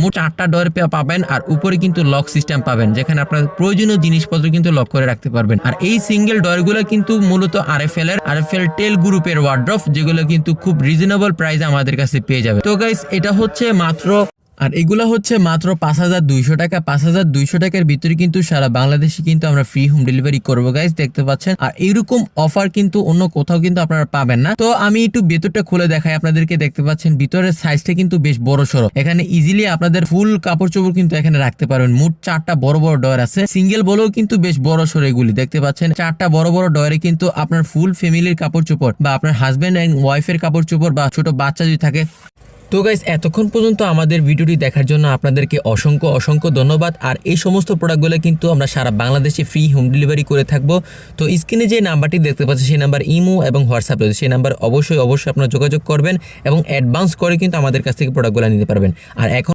মোট চারটা ডোর পাবেন আর উপরে কিন্তু লক সিস্টেম পাবেন, যেখানে আপনার প্রয়োজনীয় জিনিসপত্র কিন্তু লক করে রাখতে পারবেন। আর এই সিঙ্গেল ডোরগুলো কিন্তু মূলত আর এফ এল এর আর এফ এল টেল গ্রুপের ওয়ার্ড্রফ যেগুলো কিন্তু খুব রিজনেবল প্রাইস আমাদের কাছে পেয়ে যাবে। তো গাইস এটা হচ্ছে মাত্র আর এগুলো হচ্ছে মাত্র পাঁচ হাজার দুইশো টাকা। পাঁচ হাজার দুইশো টাকার ভিতরে কিন্তু সারা বাংলাদেশে কিন্তু আমরা ফ্রি হোম ডেলিভারি করব গাইজ দেখতে পাচ্ছেন? আর এইরকম অফার কিন্তু অন্য কোথাও কিন্তু আপনারা পাবেন না। তো আমি একটু ভেতরটা খুলে দেখাই আপনাদেরকে, দেখতে পাচ্ছেন? ভিতরের সাইজটা কিন্তু বেশ বড় সড়ো এখানে ইজিলি আপনাদের ফুল কাপড় চোপড় কিন্তু এখানে রাখতে পারবেন। মোট চারটা বড় বড় ডয়ার আছে। সিঙ্গেল বলেও কিন্তু বেশ বড় সড়ো এগুলি, দেখতে পাচ্ছেন? চারটা বড় বড় ডয়ারে কিন্তু আপনার ফুল ফ্যামিলির কাপড় চোপড় বা আপনার হাজব্যান্ড অ্যান্ড ওয়াইফের কাপড় চোপড় বা ছোট বাচ্চা যদি থাকে তো গাইস এতক্ষণ পর্যন্ত আমাদের ভিডিওটি দেখার জন্য আপনাদেরকে অসংখ্য অসংখ্য ধন্যবাদ। আর এই সমস্ত প্রোডাক্টগুলো কিন্তু আমরা সারা বাংলাদেশে ফ্রি হোম ডেলিভারি করে থাকব। তো স্ক্রিনে যে নাম্বারটি দেখতে পাচ্ছি সেই নাম্বার ইমো এবং হোয়াটসঅ্যাপ রয়েছে। সেই নাম্বার অবশ্যই অবশ্যই আপনারা যোগাযোগ করবেন এবং অ্যাডভান্স করে কিন্তু আমাদের কাছ থেকে প্রোডাক্টগুলো নিতে পারবেন। আর এখন